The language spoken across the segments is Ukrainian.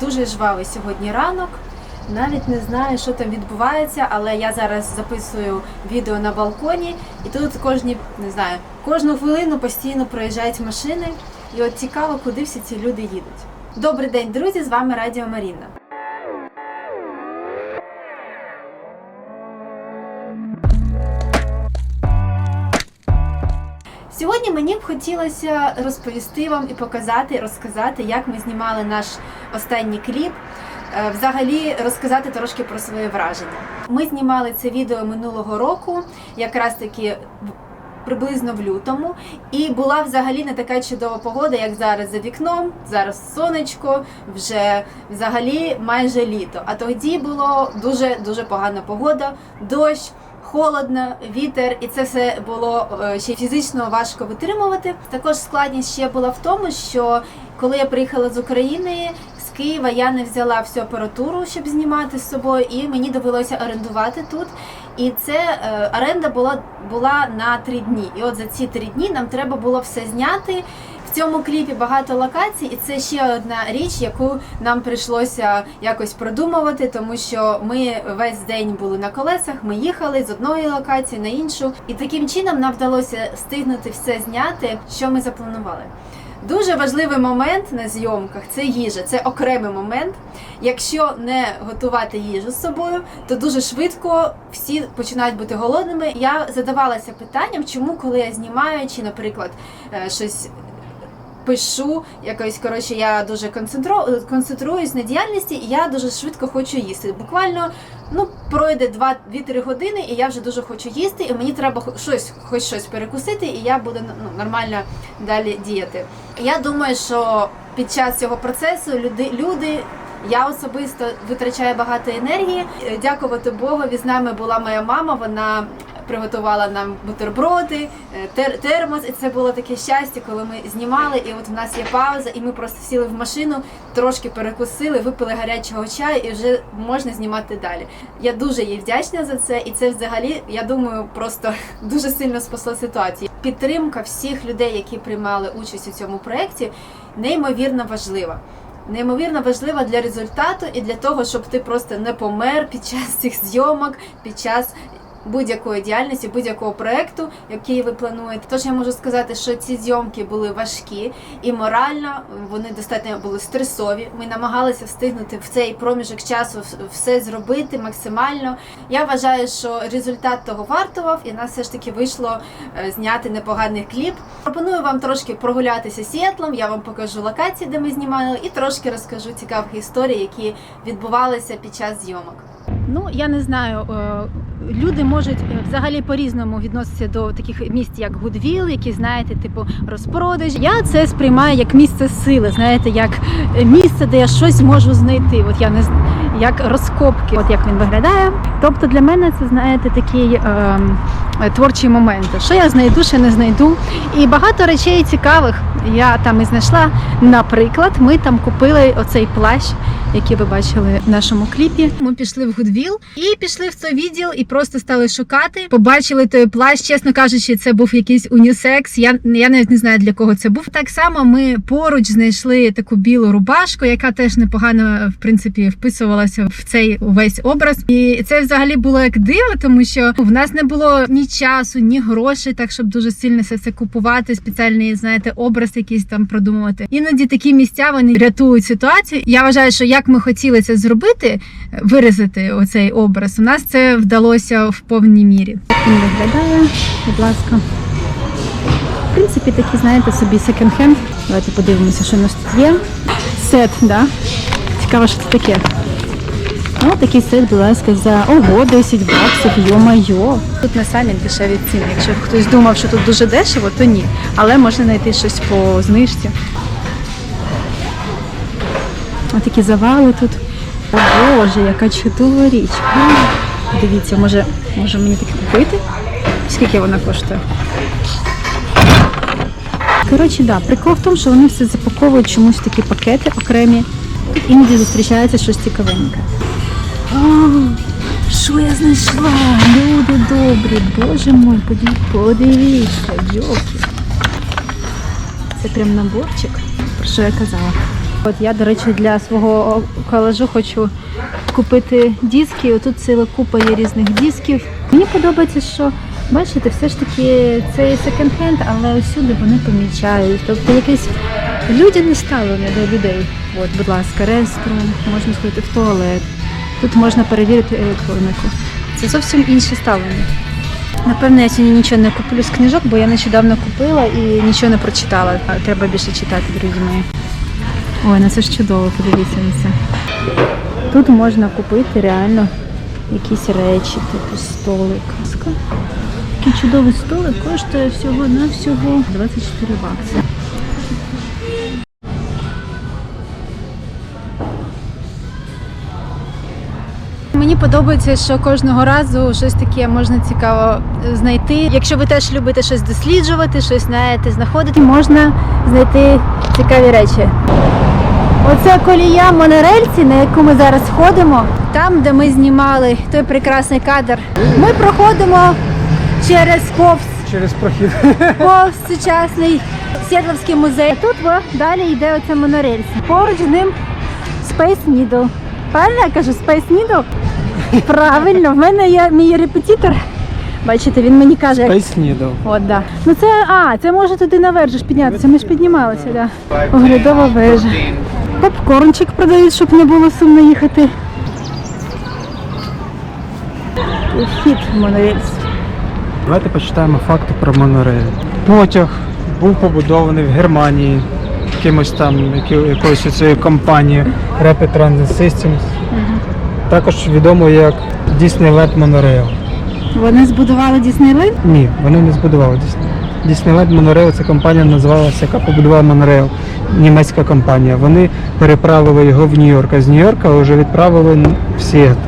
Дуже жвавий сьогодні ранок. Навіть не знаю, що там відбувається, але я зараз записую відео на балконі, і тут кожні, не знаю, кожну хвилину постійно проїжджають машини. І от цікаво, куди всі ці люди їдуть. Добрий день, друзі! З вами Радіо Маріна. Сьогодні мені б хотілося розповісти вам і показати, розказати, як ми знімали наш останній кліп. Е, Взагалі розказати трошки про своє враження. Ми знімали це відео минулого року, якраз таки приблизно в лютому, і була взагалі не така чудова погода, як зараз за вікном. Зараз сонечко, вже взагалі майже літо. А тоді було дуже дуже погана погода, дощ. Холодно, вітер, і це все було е, ще фізично важко витримувати. Також складність ще була в тому, що коли я приїхала з України Києва, я не взяла всю апаратуру, щоб знімати з собою, і мені довелося орендувати тут. І це е, оренда була була на три дні. І от за ці три дні нам треба було все зняти. Цьому кліпі багато локацій, і це ще одна річ, яку нам прийшлося якось продумувати, тому що ми весь день були на колесах, ми їхали з одної локації на іншу, і таким чином нам вдалося встигнути все зняти, що ми запланували. Дуже важливий момент на зйомках це їжа, це окремий момент. Якщо не готувати їжу з собою, то дуже швидко всі починають бути голодними. Я задавалася питанням, чому, коли я знімаю, чи, наприклад, е, щось пишу, якось коротше, я дуже концентру... концентруюсь на діяльності, і я дуже швидко хочу їсти. Буквально ну пройде 2-3 години, і я вже дуже хочу їсти, і мені треба щось, хоч щось перекусити, і я буду ну, нормально далі діяти. Я думаю, що під час цього процесу люди, люди. Я особисто витрачаю багато енергії. Е, Дякувати Богові, з нами була моя мама. Вона приготувала нам бутерброди, е, тер- термос, і це було таке щастя, коли ми знімали. І от в нас є пауза, і ми просто сіли в машину, трошки перекусили, випили гарячого чаю, і вже можна знімати далі. Я дуже їй вдячна за це, і це взагалі, я думаю, просто дуже сильно спасло ситуацію. Підтримка всіх людей, які приймали участь у цьому проєкті, неймовірно важлива. Неймовірно важлива для результату і для того, щоб ти просто не помер під час цих зйомок, під час будь-якої діяльності, будь-якого проекту, який ви плануєте. Тож я можу сказати, що ці зйомки були важкі і морально вони достатньо були стресові. Ми намагалися встигнути в цей проміжок часу все зробити максимально. Я вважаю, що результат того вартував, і нас все ж таки вийшло е, зняти непоганий кліп. Пропоную вам трошки прогулятися Сіетлом. Я вам покажу локації, де ми знімали, і трошки розкажу цікавих історій, які відбувалися під час зйомок. Ну я не знаю. Люди можуть е, взагалі по-різному відноситися до таких місць, як Гудвіл, які знаєте, типу розпродаж. Я це сприймаю як місце сили, знаєте, як е, місце, де я щось можу знайти. От я не як розкопки, от як він виглядає. Тобто для мене це знаєте такий е, е, творчий момент. Що я знайду, що не знайду. І багато речей цікавих я там і знайшла. Наприклад, ми там купили оцей плащ, який ви бачили в нашому кліпі. Ми пішли в Гудвіл і пішли в цей відділ і просто стали шукати. Побачили той плащ. Чесно кажучи, це був якийсь унісекс. Я, я навіть не знаю для кого це був. Так само ми поруч знайшли таку білу рубашку, яка теж непогано в принципі вписувалася в цей увесь образ. І це взагалі було як диво, тому що в нас не було ні часу, ні грошей, так щоб дуже сильно все це купувати. Спеціальний, знаєте, образ якийсь там продумувати. Іноді такі місця вони рятують ситуацію. Я вважаю, що як ми хотіли це зробити, виразити оцей образ, у нас це вдалося в повній мірі. Він виглядає, будь ласка. В принципі, такі, знаєте, собі секонд-хенд. Давайте подивимося, що у нас тут є. Сет, да? Цікаво, що це таке. Ну, такий сет, будь ласка, за ого, 10 баксів, йо-майо. Тут не самі дешеві ціни. Якщо хтось думав, що тут дуже дешево, то ні. Але можна знайти щось по знижці. Ось такі завали тут. О Боже, яка чудова річ. Дивіться, може, може мені таке купити? Скільки вона коштує? Коротше, да, прикол в тому, що вони все запаковують чомусь такі пакети окремі. Тут іноді зустрічається щось цікавеньке. О, що я знайшла? Люди добрі, боже мой, подивіться, йоки. Це прям наборчик, про що я казала. От я, до речі, для свого колажу хочу купити диски. Отут ціла купа є різних дисків. Мені подобається, що бачите, все ж таки це секонд-хенд, але усюди вони помічають. Тобто якесь людяне ставлення до людей. От, будь ласка, реструм, можна сходити в туалет. Тут можна перевірити електронику. Це зовсім інше ставлення. Напевно, я сьогодні нічого не куплю з книжок, бо я нещодавно купила і нічого не прочитала. Треба більше читати, друзі мої. Ой, ну це ж чудово, подивіться на це. Тут можна купити реально якісь речі, типу столик. Такий чудовий столик коштує всього на всього 24 бакси. Мені подобається, що кожного разу щось таке можна цікаво знайти. Якщо ви теж любите щось досліджувати, щось знаєте, знаходити, можна знайти цікаві речі. Оце колія монорельці, на яку ми зараз ходимо. Там, де ми знімали той прекрасний кадр, ми проходимо через повз Через прохід. повз сучасний Сєдловський музей. А тут во, далі йде оця монорельса. Поруч з ним Space Needle. Правильно я кажу Space Needle? Правильно, в мене є мій репетитор. Бачите, він мені каже, як Space Needle. От, да. Ну це, а, це може туди наверх же ж піднятися. Ми ж піднімалися, да. Оглядова вежа. Попкорнчик продають, щоб не було сумно їхати. Вхід в монорельс. Давайте почитаємо факти про монорейль. Потяг був побудований в Германії якимось там, якоюсь цією компанією Rapid Transit Systems. Також відомо як Disneyland Monorail. Вони збудували Діснейленд? Ні, вони не збудували Disney- Disneyland Monorail, це компанія називалася, яка побудувала Monorail, німецька компанія. Вони переправили його в Нью-Йорк, а з Нью-Йорка вже відправили в Сіетл.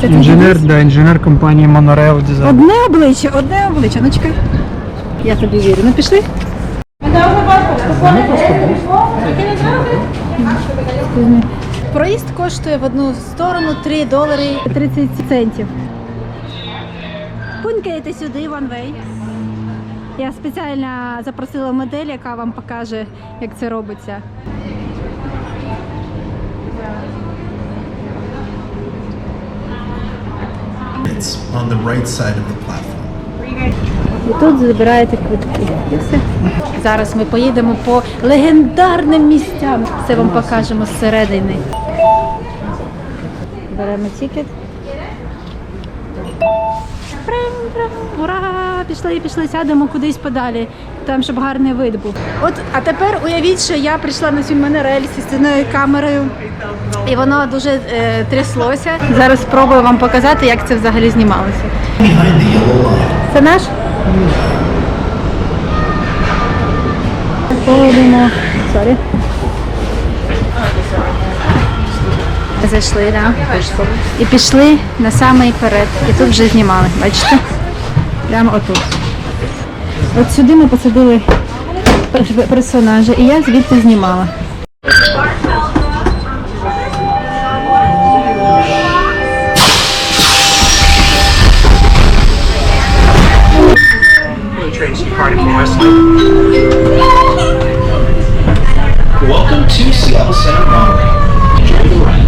Це Інженер, да, інженер компанії Monorail Design. Одне обличчя, одне обличчя. Ну чекай. Я тобі вірю. Ну пішли. Проїзд коштує в одну сторону 3 долари 30 центів. Пунькаєте сюди, way. Я спеціально запросила модель, яка вам покаже, як це робиться. It's on the right side of the platform. І тут забираєте квитки. І все. Зараз ми поїдемо по легендарним місцям. Це вам покажемо зсередини. Беремо тікет. Ура! Пішли, пішли, сядемо кудись подалі, там, щоб гарний вид був. От, а тепер уявіть, що я прийшла на цю монорель зі стіною камерою, і воно дуже е, тряслося. Зараз спробую вам показати, як це взагалі знімалося. Це наш? Ходимо. Зайшли? Да? І пішли на самий перед. І тут вже знімали, бачите? Прямо отут. От сюди ми посадили пер- персонажа, і я звідти знімала. Welcome to Seattle Center Monorail. Enjoy the ride.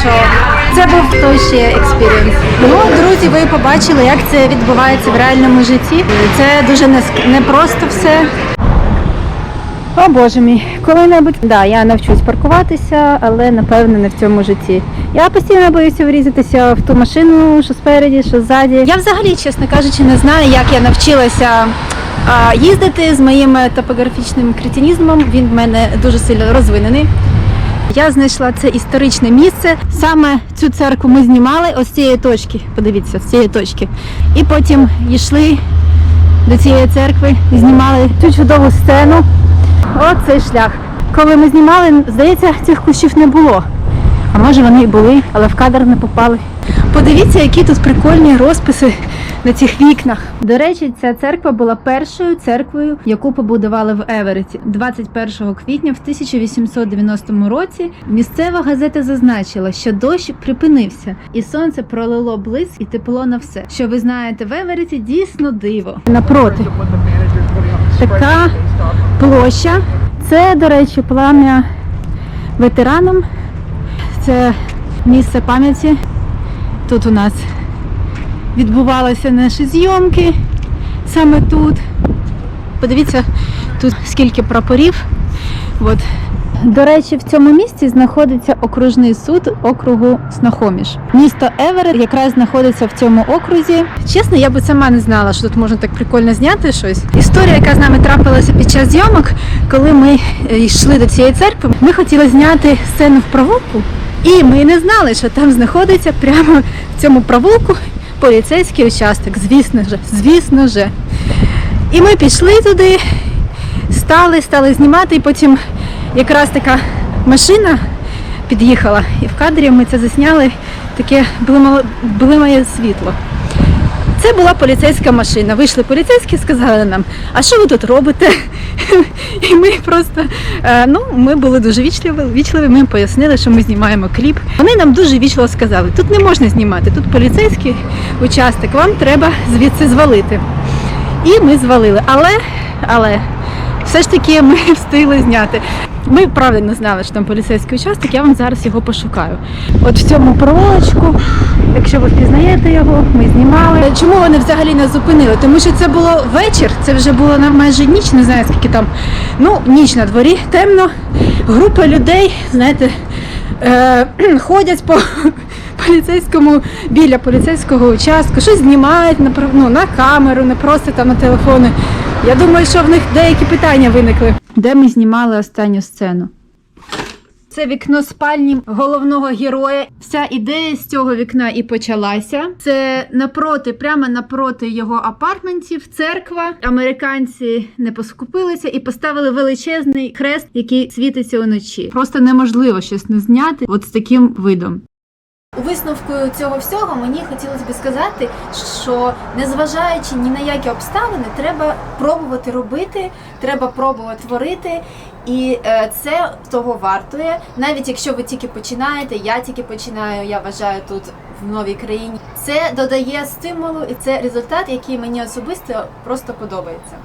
Що це був той ще експірієнс. Ну, друзі, ви побачили, як це відбувається в реальному житті. Це дуже непросто все. О боже мій, коли-небудь да, я навчусь паркуватися, але напевно не в цьому житті. Я постійно боюся врізатися в ту машину, що спереді, що ззаді. Я взагалі, чесно кажучи, не знаю, як я навчилася їздити з моїм топографічним кретинізмом. Він в мене дуже сильно розвинений. Я знайшла це історичне місце. Саме цю церкву ми знімали ось цієї точки. Подивіться, з цієї точки. І потім йшли до цієї церкви і знімали цю чудову сцену. От цей шлях. коли ми знімали, здається, цих кущів не було. А може вони і були, але в кадр не попали. Подивіться, які тут прикольні розписи на цих вікнах. До речі, ця церква була першою церквою, яку побудували в Евереті 21 квітня в 1890 році. Місцева газета зазначила, що дощ припинився, і сонце пролило блиск і тепло на все. Що ви знаєте, в Евереті дійсно диво. Напроти така площа. Це, до речі, плам'я ветеранам. Це місце пам'яті. Тут у нас відбувалися наші зйомки саме тут. Подивіться, тут скільки прапорів. От. До речі, в цьому місці знаходиться окружний суд округу Снахоміш. Місто Еверет якраз знаходиться в цьому окрузі. Чесно, я би сама не знала, що тут можна так прикольно зняти щось. Історія, яка з нами трапилася під час зйомок, коли ми е, йшли до цієї церкви, ми хотіли зняти сцену в провулку, і ми не знали, що там знаходиться прямо в цьому провулку поліцейський участок. Звісно же, звісно же. І ми пішли туди, стали, стали знімати, і потім якраз така машина під'їхала, і в кадрі ми це засняли, таке блимало- блимає світло. Це була поліцейська машина. Вийшли поліцейські, сказали нам, а що ви тут робите? І ми просто е, ну, ми були дуже вічливі. Ми їм пояснили, що ми знімаємо кліп. Вони нам дуже вічливо сказали, тут не можна знімати, тут поліцейський участок, вам треба звідси звалити. І ми звалили. Але, але все ж таки ми встигли зняти. Ми правда не знали, що там поліцейський участок, я вам зараз його пошукаю. От в цьому проволочку, якщо ви впізнаєте його, ми знімали. Чому вони взагалі нас зупинили? Тому що це було вечір, це вже було майже ніч, не знаю скільки там. Ну, ніч на дворі, темно. Група людей, знаєте, е, ходять по поліцейському біля поліцейського участку, щось знімають на, ну, на камеру, не просто там на телефони. Я думаю, що в них деякі питання виникли. Де ми знімали останню сцену? Це вікно спальні головного героя. Вся ідея з цього вікна і почалася. Це напроти, прямо напроти його апартментів, церква. Американці не поскупилися і поставили величезний хрест, який світиться уночі. Просто неможливо щось не зняти от з таким видом. У висновку цього всього мені хотілося б сказати, що незважаючи ні на які обставини, треба пробувати робити, треба пробувати творити, і е, це того вартує. Навіть якщо ви тільки починаєте, я тільки починаю, я вважаю тут в новій країні. Це додає стимулу, і це результат, який мені особисто просто подобається.